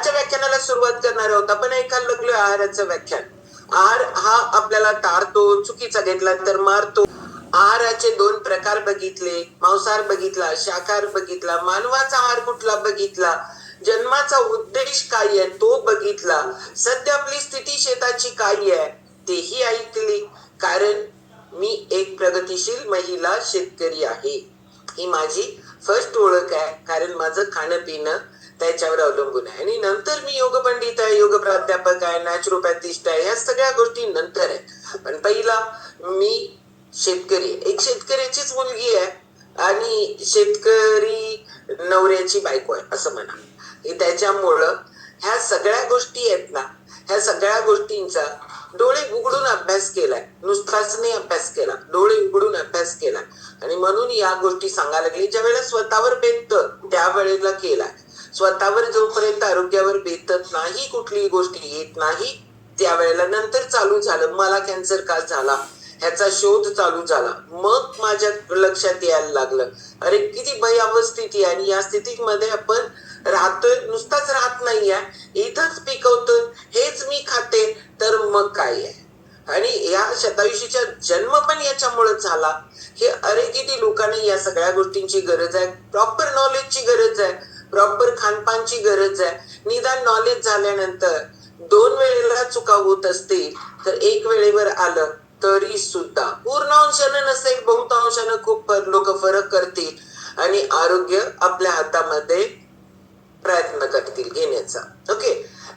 आजच्या व्याख्यानाला सुरुवात करणार आहोत. आपण एका लगलो आहाराचं व्याख्यान. आहार हा आपल्याला टाळतो चुकीचा घेतला तर मारतो. आहाराचे दोन प्रकार बघितले मांसाहार बघितला शाकाहार बघितला मानवाचा आहार कुठला बघितला जन्माचा उद्देश काय आहे तो बघितला. सध्या आपली स्थिती शेताची काय आहे तेही ऐकली. कारण मी एक प्रगतिशील महिला शेतकरी आहे. ही माझी फर्स्ट ओळख आहे. कारण माझं खाणं पिणं त्याच्यावर अवलंबून आहे. आणि नंतर मी योग पंडित आहे योग प्राध्यापक आहे नॅचरोपॅथिस्ट आहे या सगळ्या गोष्टी नंतर आहेत. पण पहिला मी शेतकरी एक शेतकऱ्याचीच मुलगी आहे आणि शेतकरी नवऱ्याची बायको आहे असं म्हणा. त्याच्यामुळं ह्या सगळ्या गोष्टी आहेत ना ह्या सगळ्या गोष्टींचा डोळे उघडून अभ्यास केलाय. नुसताच नाही अभ्यास केला. डोळे उघडून अभ्यास केला. आणि म्हणून या गोष्टी सांगायला लागली. ज्या वेळेला स्वतःवर बेतत त्यावेळेला केलाय स्वतःवर जोपर्यंत आरोग्यावर बेतत नाही कुठलीही गोष्टी येत नाही त्यावेळेला नंतर चालू झालं. मला कॅन्सर का झाला? ह्याचा शोध चालू झाला. मग माझ्या लक्षात यायला लागलं. अरे किती भयावह स्थिती आहे. आणि या स्थितीमध्ये आपण राहतोय. नुसताच राहत नाहीये. इथंच पिकवतोय. हेच मी खाते. तर मग काय आहे? आणि या शतायुषीचा जन्म पण याच्यामुळे झाला. हे अरे किती लोकांना या सगळ्या गोष्टींची गरज आहे. प्रॉपर नॉलेजची गरज आहे. प्रॉपर खानपानची गरज आहे. निदान नॉलेज झाल्यानंतर दोन वेळेला चुका होत असतील तर एक वेळेवर आलं तरी सुद्धा. पूर्ण अंशानं नसेल बहुतांशानं खूप लोक फरक करतील आणि आरोग्य आपल्या हातामध्ये प्रयत्न करतील घेण्याचा. ओके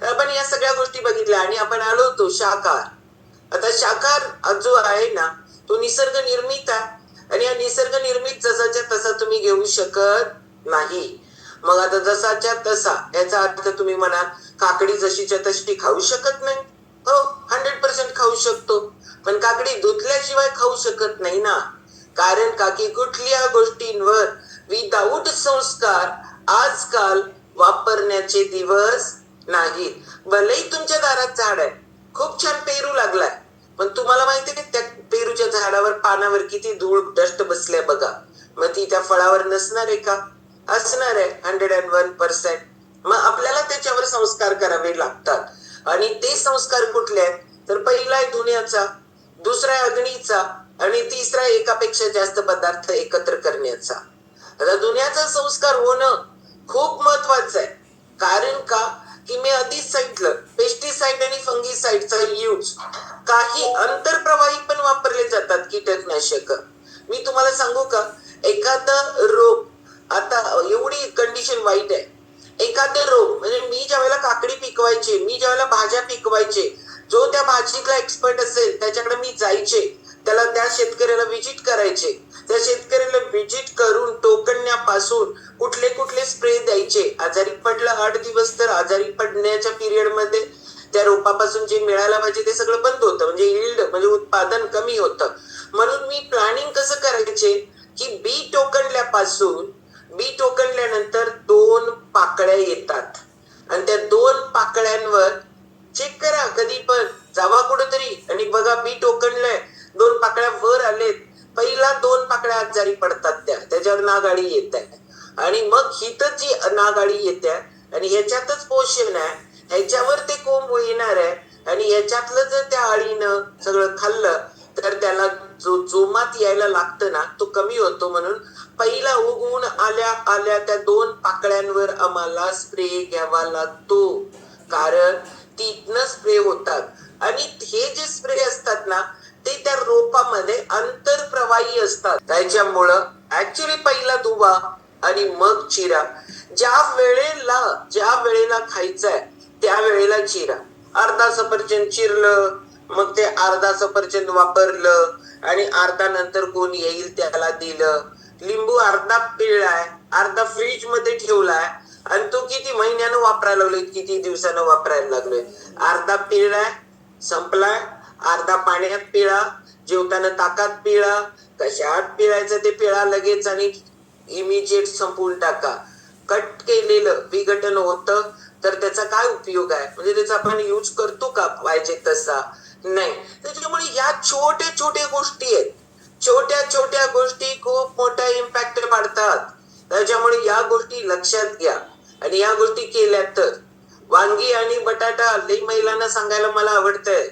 आपण या सगळ्या गोष्टी बघितल्या आणि आपण आलो होतो शाकार आता शाकाहार जो आहे ना तो निसर्ग निर्मित आहे. आणि हा निसर्ग निर्मित जसाच्या तसा तुम्ही घेऊ शकत नाही. मग आता जसाच्या तसा याचा अर्थ तुम्ही म्हणा काकडी जशीच्या तशी खाऊ शकत नाही. हो हंड्रेड पर्सेंट खाऊ शकतो. पण काकडी धुतल्याशिवाय खाऊ शकत नाही ना. कारण काकी कुठल्या गोष्टींवर विदाऊट संस्कार आजकाल वापरण्याचे दिवस नाहीत भलेही तुमच्या दारात झाड आहे खूप छान पेरू लागलाय. पण तुम्हाला माहितीये की त्या पेरूच्या झाडावर पानावर किती धूळ डस्ट बसल्या बघा. मग ती त्या फळावर नसणार आहे का? असणार आहे हंड्रेड अँड वन पर्सेंट मग आपल्याला त्याच्यावर संस्कार करावे लागतात. आणि ते संस्कार कुठले आहेत? तर पहिला आहे धुण्याचा दुसरा आहे अग्नीचा आणि तिसरा एकापेक्षा जास्त पदार्थ एकत्र करण्याचा. आता धुण्याचा संस्कार होणं खूप महत्वाचं आहे. कारण का? की मी आधीच सांगितलं पेस्टिसाइड आणि फंगीसाइडचा यूज काही आंतरप्रवाही पण वापरले जातात कीटकनाशक. मी तुम्हाला सांगू का? एखादा रोग आता वाईट आहे. एखादे रोग म्हणजे मी ज्या वेळेला काकडी पिकवायचे मी ज्या वेळेला भाज्या पिकवायचे जो त्या भाजीतला एक्सपर्ट असेल त्याच्याकडे मी जायचे त्याला त्या शेतकऱ्याला विजिट करायचे. त्या शेतकऱ्याला विजिट करून टोकण्यापासून कुठले कुठले स्प्रे द्यायचे. आजारी पडला आठ दिवस तर आजारी पडण्याच्या पिरियडमध्ये त्या रोपापासून जे मिळायला पाहिजे ते सगळं बंद होतं. म्हणजे इल्ड म्हणजे उत्पादन कमी होतं. म्हणून मी प्लॅनिंग कसं करायचे? की बी टोकणल्यापासून बी टोकणल्यानंतर दोन पाकळ्या येतात. आणि त्या दोन पाकळ्यांवर चेक करा कधी पण. जावा कुठेतरी. आणि बघा बी टोकणलंय दोन पाकळ्या वर आलेत. पहिला दोन पाकळ्या आजारी पडतात त्या. त्याच्यावर नागाडी येत आहे. आणि मग हिथं जी नागाडी येते आणि ह्याच्यातच पोषण आहे. ह्याच्यावर ते कोंब येणार आहे. आणि ह्याच्यातलं जर त्या अळीनं सगळं खाल्लं तर त्याला जो जोमात यायला लागतं ना तो कमी होतो म्हणून पहिला उगवून आल्या आल्या त्या दोन पाकळ्यांवर आम्हाला स्प्रे घ्यावा लागतो. कारण तिथनं स्प्रे होतात. आणि हे जे स्प्रे असतात ना ते त्या रोपामध्ये आंतरप्रवाही असतात. त्याच्यामुळं ऍक्च्युली पहिला धुवा आणि मग चिरा. ज्या वेळेला ज्या वेळेला खायचंय त्या वेळेला चिरा. अर्धा सफरचंद चिरलं मग ते अर्धा सफरचंद वापरलं आणि अर्धा नंतर कोण येईल त्याला दिलं. लिंबू अर्धा पिळलाय अर्धा फ्रीजमध्ये ठेवलाय आणि तो किती महिन्यानं वापरायला लागलोय किती दिवसानं वापरायला लागलोय. अर्धा पिळलाय संपलाय. अर्धा पाण्यात पिळा जेवताना ताकात पिळा कशात पिळायचं ते पिळा लगेच आणि इमिजिएट संपवून टाका. कट केलेलं विघटन होतं तर त्याचा काय उपयोग आहे? म्हणजे त्याचा आपण यूज करतो का? पाहिजे तसा. नाही. त्याच्यामुळे या छोट्या छोट्या गोष्टी आहेत. छोट्या छोट्या गोष्टी खूप मोठा इम्पॅक्ट पाडतात. त्याच्यामुळे या गोष्टी लक्षात घ्या. आणि या गोष्टी केल्या तर. वांगी आणि बटाटा लई महिलांना सांगायला मला आवडतंय.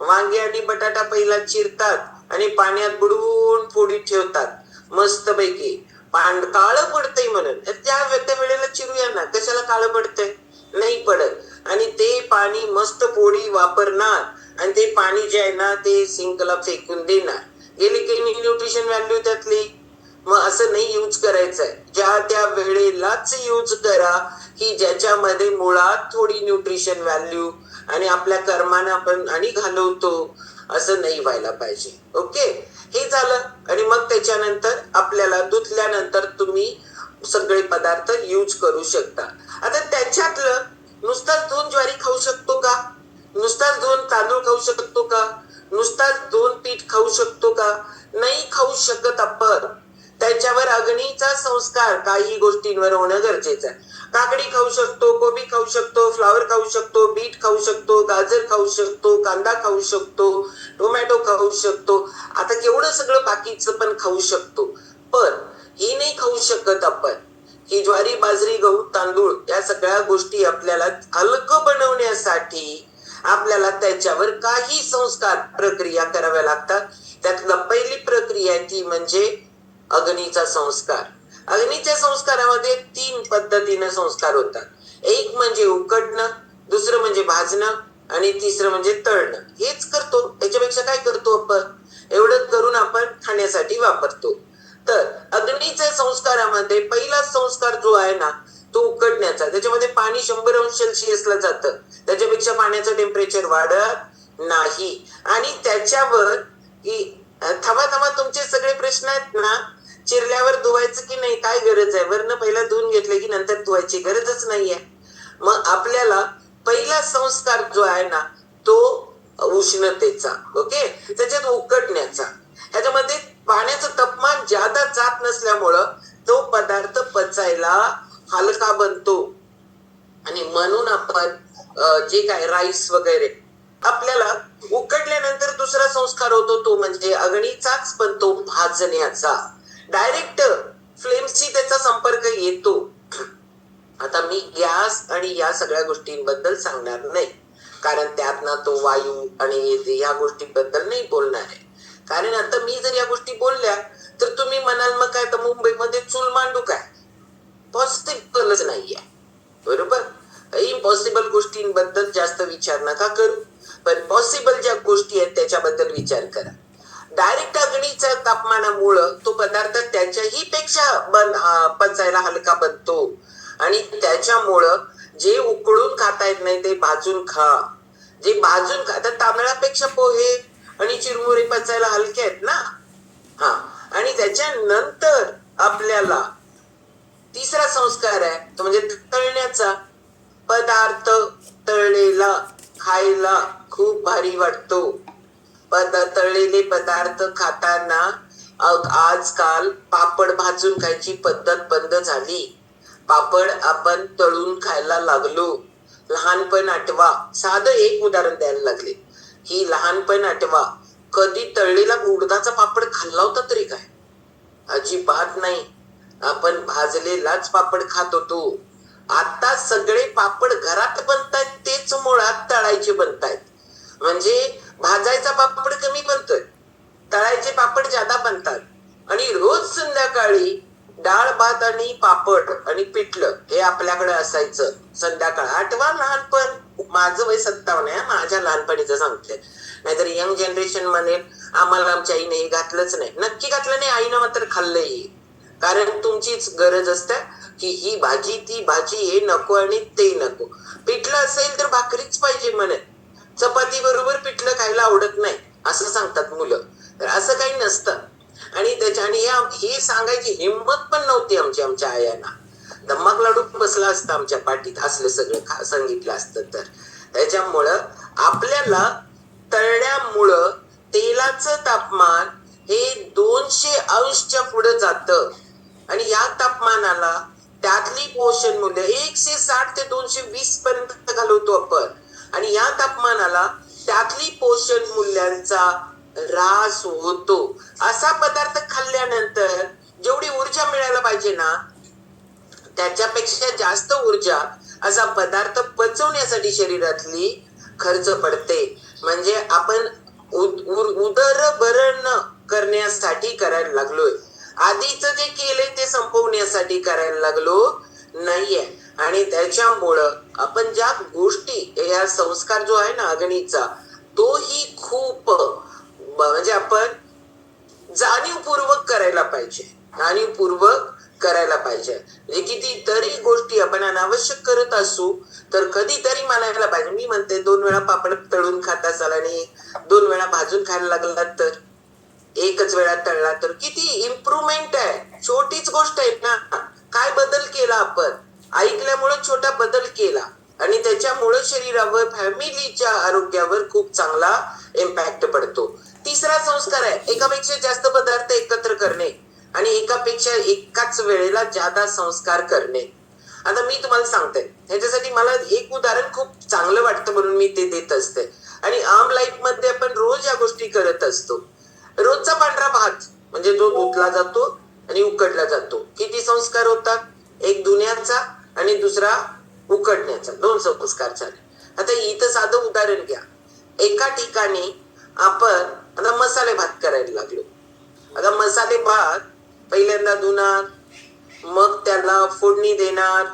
वांगी आणि बटाटा पहिला चिरतात आणि पाण्यात बुडवून फोडीत ठेवतात. मस्त पैकी पांढ काळ पडतंय म्हणून. त्या त्या वेळेला चिरूया ना. कशाला काळं पडतंय? नाही पडत. आणि ते पाणी मस्त पोळी वापरणार. आणि ते पाणी जे आहे ना ते सिंकला फेकून देणार. गेली की न्यूट्रिशन व्हॅल्यू त्यातली? मग असं नाही यूज करायचंय. ज्या त्या वेळेलाच यूज करा की ज्याच्यामध्ये मुळात थोडी न्यूट्रिशन व्हॅल्यू आणि आपल्या कर्मानं आपण आणि घालवतो असं नाही व्हायला पाहिजे. ओके हे झालं. आणि मग त्याच्यानंतर आपल्याला धुतल्यानंतर तुम्ही सगळे पदार्थ यूज करू शकता. आता त्याच्यातलं नुसतं दोन ज्वारी खाऊ शकतो का? नुसताच दोन तांदूळ खाऊ शकतो का? नुसताच दोन पीठ खाऊ शकतो का? नाही खाऊ शकत आपण. त्याच्यावर अग्नीचा संस्कार काही गोष्टींवर होणं गरजेचं आहे. काकडी खाऊ शकतो कोबी खाऊ शकतो फ्लावर खाऊ शकतो बीट खाऊ शकतो गाजर खाऊ शकतो कांदा खाऊ शकतो टोमॅटो खाऊ शकतो. आता केवढं सगळं बाकीचं पण खाऊ शकतो. पण ही नाही खाऊ शकत आपण. ही ज्वारी बाजरी गहू तांदूळ या सगळ्या गोष्टी आपल्याला हलकं बनवण्यासाठी आपल्याला त्याच्यावर काही संस्कार प्रक्रिया कराव्या लागतात. त्यातलं पहिली प्रक्रिया ती म्हणजे अग्नीचा संस्कार. अग्नीच्या संस्कारामध्ये तीन पद्धतीने संस्कार होतात. एक म्हणजे उकडणं दुसरं म्हणजे भाजणं आणि तिसरं म्हणजे तळणं. हेच करतो. याच्यापेक्षा काय करतो आपण? एवढं करून आपण खाण्यासाठी वापरतो. तर अग्नीच्या संस्कारामध्ये पहिला संस्कार जो आहे ना तो उकडण्याचा त्याच्यामध्ये पाणी शंभर अंश सेल्सिअसला जातं. त्याच्यापेक्षा पाण्याचं टेम्परेचर वाढत नाही. आणि त्याच्यावर की थांबा थांबा तुमचे सगळे प्रश्न आहेत ना? चिरल्यावर धुवायचं की नाही? काय गरज आहे? वरनं पहिला धुवून घेतलं की नंतर धुवायची गरजच नाहीये. मग आपल्याला पहिला संस्कार जो आहे ना तो उष्णतेचा ओके? त्याच्यात उकडण्याचा. ह्याच्यामध्ये पाण्याचं तापमान जादा जात नसल्यामुळं तो पदार्थ पचायला हलका बनतो. आणि म्हणून आपण जे काय राईस वगैरे आपल्याला उकडल्यानंतर दुसरा संस्कार होतो तो म्हणजे अग्नीचाच पण तो भाजण्याचा डायरेक्ट फ्लेमशी त्याचा संपर्क येतो. आता मी गॅस आणि या सगळ्या गोष्टींबद्दल सांगणार नाही. कारण त्यात ना तो वायू आणि या गोष्टीबद्दल नाही बोलणार आहे. कारण आता मी जर या गोष्टी बोलल्या तर तुम्ही म्हणाल मग काय तर मुंबईमध्ये चूल मांडू काय? पॉसिबलच नाहीये. बरोबर? इम्पॉसिबल गोष्टींबद्दल जास्त विचार नका करू. पण पॉसिबल ज्या गोष्टी आहेत त्याच्याबद्दल विचार करा. डायरेक्ट अग्नीच्या तापमानामुळं तो पदार्थ त्याच्याही पेक्षा बन पचायला हलका बनतो. आणि त्याच्यामुळं जे उकळून खाता येत नाही ते भाजून खा. जे भाजून खा तर तांदळापेक्षा पोहे आणि चिरमुरे पचायला हलके आहेत ना? हा. आणि त्याच्यानंतर आपल्याला तिसरा संस्कार आहे तो म्हणजे तळण्याचा पदार्थ तळलेला खायला खूप भारी वाटतो. पद तळलेले पदार्थ खाताना आजकाल पापड भाजून खायची पद्धत बंद झाली. पापड आपण तळून खायला लागलो. लहानपण आठवा. साधं एक उदाहरण द्यायला लागले. ही लहानपण आठवा. कधी तळलेला उडदाचा पापड खाल्ला होता तरी काय? अजिबात नाही. आपण भाजलेलाच पापड खात होतो. आता सगळे पापड घरात बनतायत तेच मुळात तळायचे बनतायत. म्हणजे भाजायचा पापड कमी बनतोय. तळायचे पापड जादा बनतात. आणि रोज संध्याकाळी डाळ भात आणि पापड आणि पिठलं हे आपल्याकडे असायचं संध्याकाळ. आठवा लहानपण माझं वय सत्तावन्न आहे माझ्या लहानपणीचं सांगते. नाहीतर यंग जनरेशन म्हणेल आम्हाला आमच्या आईने हे घातलंच नाही. नक्की घातलं नाही आईनं मात्र खाल्लंही. कारण तुमचीच गरज असते की ही भाजी ती भाजी हे नको आणि ते नको. पिठलं असेल तर भाकरीच पाहिजे म्हणे. चपाती बरोबर पिठलं खायला आवडत नाही असं सांगतात मुलं. तर असं काही नसतं. आणि त्याच्या आणि हे सांगायची हिंमत पण नव्हती आमची आमच्या आयांना. धम्माक लाडू बसला असता आमच्या पाठीत असलं सगळं सांगितलं असतं तर. त्याच्यामुळं आपल्याला तळल्यामुळं तेलाचं तापमान हे दोनशे अंशच्या पुढे जातं. आणि या तापमानाला त्यातली पोषण मूल्य एकशे साठ ते दोनशे वीस पर्यंत घालवतो आपण. आणि या तापमानाला त्यातली पोषण मूल्यांचा ऱ्हास होतो. असा पदार्थ खाल्ल्यानंतर जेवढी ऊर्जा मिळायला पाहिजे ना त्याच्यापेक्षा जास्त ऊर्जा असा पदार्थ पचवण्यासाठी शरीरातली खर्च पडते. म्हणजे आपण उदर भरण करण्यासाठी करायला लागलोय. आधीच जे केले ते संपवण्यासाठी करायला लागलो नाहीये. आणि त्याच्यामुळं आपण ज्या गोष्टी या संस्कार जो आहे ना अग्नीचा तोही खूप म्हणजे आपण जाणीवपूर्वक करायला पाहिजे. जाणीवपूर्वक करायला पाहिजे. म्हणजे कितीतरी गोष्टी आपण अनावश्यक करत असू तर कधीतरी मानायला पाहिजे. मी म्हणते दोन वेळा पापड तळून खात असाल आणि दोन वेळा भाजून खायला लागलात तर. एकच वेळा तळला तर किती इम्प्रुव्हमेंट आहे. छोटीच गोष्ट आहे ना. काय बदल केला आपण? ऐकल्यामुळे छोटा बदल केला. आणि त्याच्यामुळे शरीरावर फॅमिलीच्या आरोग्यावर खूप चांगला इम्पॅक्ट पडतो. तिसरा संस्कार आहे एकापेक्षा जास्त पदार्थ एकत्र करणे आणि एकापेक्षा एकाच वेळेला जादा संस्कार करणे. आता मी तुम्हाला सांगते ह्याच्यासाठी मला एक उदाहरण खूप चांगलं वाटतं म्हणून मी ते देत असते. आणि आम लाईफमध्ये आपण रोज या गोष्टी करत असतो. रोजचा पांढरा भात म्हणजे जो धुतला जातो आणि उकडला जातो. किती संस्कार होतात? एक धुण्याचा आणि दुसरा उकडण्याचा. दोन संस्कार झाले. आता इथं साधं उदाहरण घ्या. एका ठिकाणी आपण आता मसाले भात करायला लागलो. आता मसाले भात पहिल्यांदा धुणार मग त्याला फोडणी देणार.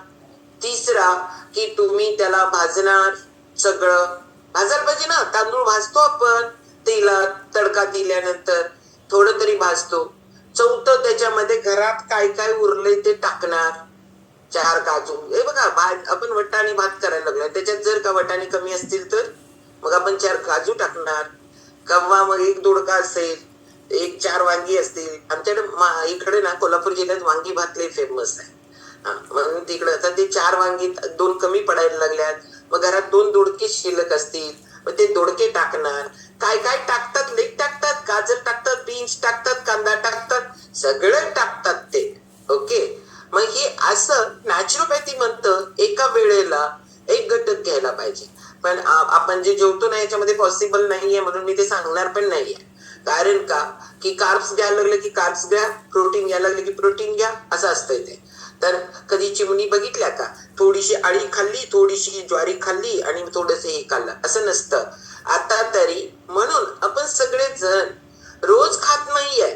तिसरा की तुम्ही त्याला भाजणार सगळं. भाजायला पाहिजे ना तांदूळ भाजतो आपण. तेलात तडका दिल्यानंतर थोडं तरी भाजतो. चौथं त्याच्यामध्ये घरात काय काय उरले ते टाकणार. चार काजू. हे बघा भात आपण वटाणे भात करायला लागलो त्याच्यात जर का वटाणे कमी असतील तर? मग आपण चार काजू टाकणार. कव्वा मग एक दोडका असेल एक चार वांगी असतील. आमच्याकडे इकडे ना कोल्हापूर जिल्ह्यात वांगी भात लय फेमस आहे. म्हणून तिकडे आता ते चार वांगी दोन कमी पडायला लागल्यात. मग घरात दोन दोडके शिल्लक असतील. मग ते दोडके टाकणार. काय काय टाकतात? मीठ टाकतात गाजर टाकतात बीन्स टाकतात कांदा टाकतात सगळं टाकतात ते. ओके? मग हे असं नॅचरोपॅथी म्हणतं एका वेळेला एक घटक घ्यायला पाहिजे. पण आपण जे जेवतो ना याच्यामध्ये पॉसिबल नाहीये म्हणून मी ते सांगणार पण नाहीये. कारण का? की कार्ब्स घ्यायला लागले की कार्ब्स घ्या प्रोटीन घ्यायला लागले की प्रोटीन घ्या असं असतंय ते. तर कधी चिमणी बघितल्या का? थोडीशी आळी खाल्ली थोडीशी ज्वारी खाल्ली आणि थोडस हे खाल्लं. असं नसतं. आता तरी म्हणून आपण सगळे जण रोज खात नाहीये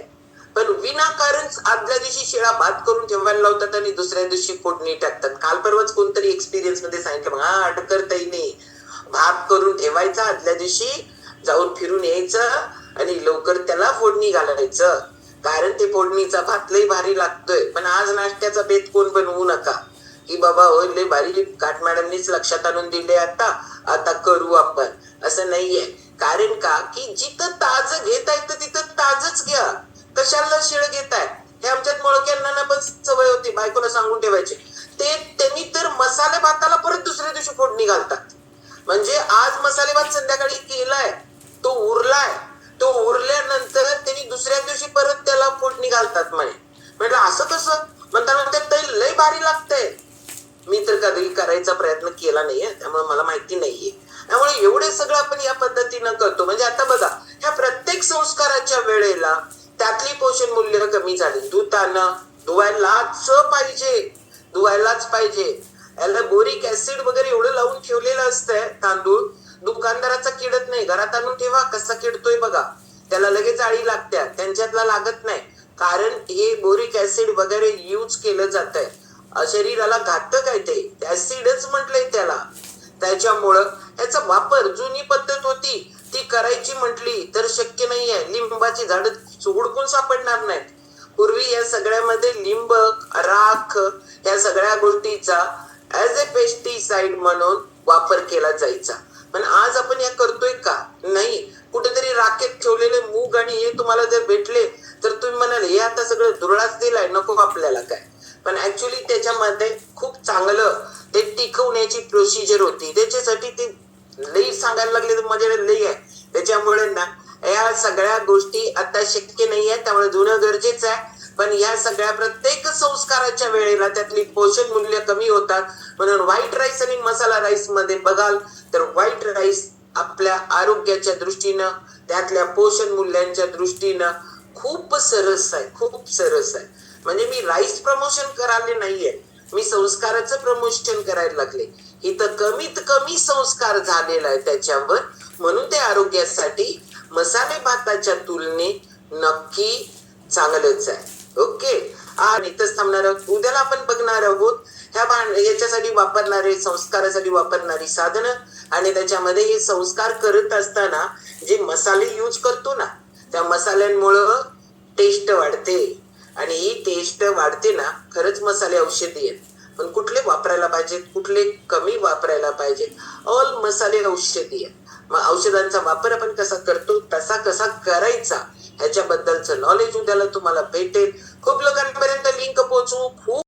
पण विनाकारण आदल्या दिवशी शिळा भात करून ठेवायला लावतात आणि दुसऱ्या दिवशी फोडणी टाकतात. काल परवाच कोणतरी एक्सपिरियन्समध्ये सांगितलं हा अटकरताही नाही भात करून ठेवायचा आदल्या दिवशी जाऊन फिरून यायचं आणि लवकर त्याला फोडणी घालायचं. कारण ते फोडणीचा भात लय भारी लागतोय. पण आज नाश्त्याचा बेत कोण बनवू नका. की बाबा हो लय भारी. काट मॅडमनीच लक्षात आणून दिले आता. आता करू आपण. असं नाहीये. कारण का? की जिथं ताज घेताय तर तिथं ताजच घ्या. कशाला शिळ घेताय? हे आमच्यात मोळक्यांना पण सवय होती. बायकोला सांगून ठेवायची. ते त्यांनी तर मसाले भाताला परत दुसऱ्या दिवशी फोडणी घालतात. म्हणजे आज मसाले भात संध्याकाळी केलाय तो उरलाय. तो उरल्यानंतर त्यांनी दुसऱ्या दिवशी परत त्याला फोडणी घालतात म्हणे. म्हटलं असं कसं? म्हणताना ते लय भारी लागतंय. मी तर कधी करायचा प्रयत्न केला नाहीये त्यामुळे मला माहिती नाहीये. त्यामुळे एवढे सगळं आपण या पद्धतीनं करतो. म्हणजे आता बघा ह्या प्रत्येक संस्काराच्या वेळेला त्यातली पोषण मूल्य कमी झाली. धुताना धुवायलाच पाहिजे. धुवायलाच पाहिजे. याला बोरिक ऍसिड वगैरे एवढं लावून ठेवलेलं असतंय तांदूळ. दुकानदाराचा किडत नाही. घरात आणून ठेवा कसा किडतोय बघा. त्याला लगेच आळी लागत्या. त्यांच्यातला लागत नाही. कारण हे बोरिक ऍसिड वगैरे यूज केलं जात आहे शरीराला घातक आहे ते. ऍसिडच म्हटलंय त्याला. त्याच्यामुळं याचा वापर जुनी पद्धत होती. ती करायची म्हटली तर शक्य नाहीये. लिंबाची झाड हुडकून सापडणार नाहीत. पूर्वी या सगळ्यामध्ये लिंब राख या सगळ्या गोष्टीचा ऍज अ पेस्टिसाइड म्हणून वापर केला जायचा. पण आज आपण या करतोय का? नाही. कुठेतरी राखेत ठेवलेले मूग आणि हे तुम्हाला जर भेटले तर तुम्ही म्हणाल हे आता सगळं धुरळाच दिलाय. नको आपल्याला काय. पण ऍक्च्युली त्याच्यामध्ये खूप चांगलं ते टिकवण्याची प्रोसिजर होती. त्याच्यासाठी ते लई सांगायला लागले तर माझ्याकडे लई आहे. त्याच्यामुळे ना या सगळ्या गोष्टी आता शक्य नाही आहे त्यामुळे धुणं गरजेचं आहे. पण या सगळ्या प्रत्येक संस्काराच्या वेळेला त्यातली पोषण मूल्य कमी होतात. म्हणून व्हाईट राईस आणि मसाला राईसमध्ये बघाल तर व्हाईट राईस आपल्या आरोग्याच्या दृष्टीनं त्यातल्या पोषण मूल्यांच्या दृष्टीनं खूप सरस आहे. खूप सरस आहे. म्हणजे मी राईस प्रमोशन करायला नाहीये. मी संस्काराचं प्रमोशन करायला लागले. इथं कमीत कमी संस्कार झालेला आहे त्याच्यावर. म्हणून ते आरोग्यासाठी मसाले भाताच्या तुलनेत नक्की चांगलंच आहे. ओके? आणि इथंच थांबणार आहोत. उद्याला आपण बघणार आहोत. ह्या भांड याच्यासाठी वापरणारे संस्कारासाठी वापरणारी साधनं आणि त्याच्यामध्ये हे संस्कार करत असताना जे मसाले यूज करतो ना त्या मसाल्यांमुळं टेस्ट वाढते. आणि ही टेस्ट वाढते ना खरंच मसाले औषधी आहेत. पण कुठले वापरायला पाहिजेत कुठले कमी वापरायला पाहिजेत ऑल मसाले औषधी आहेत. मग औषधांचा वापर आपण कसा करतो तसा कसा करायचा ह्याच्याबद्दलचं नॉलेज उद्याला तुम्हाला भेटेल. खूप लोकांपर्यंत लिंक पोहोचवू खूप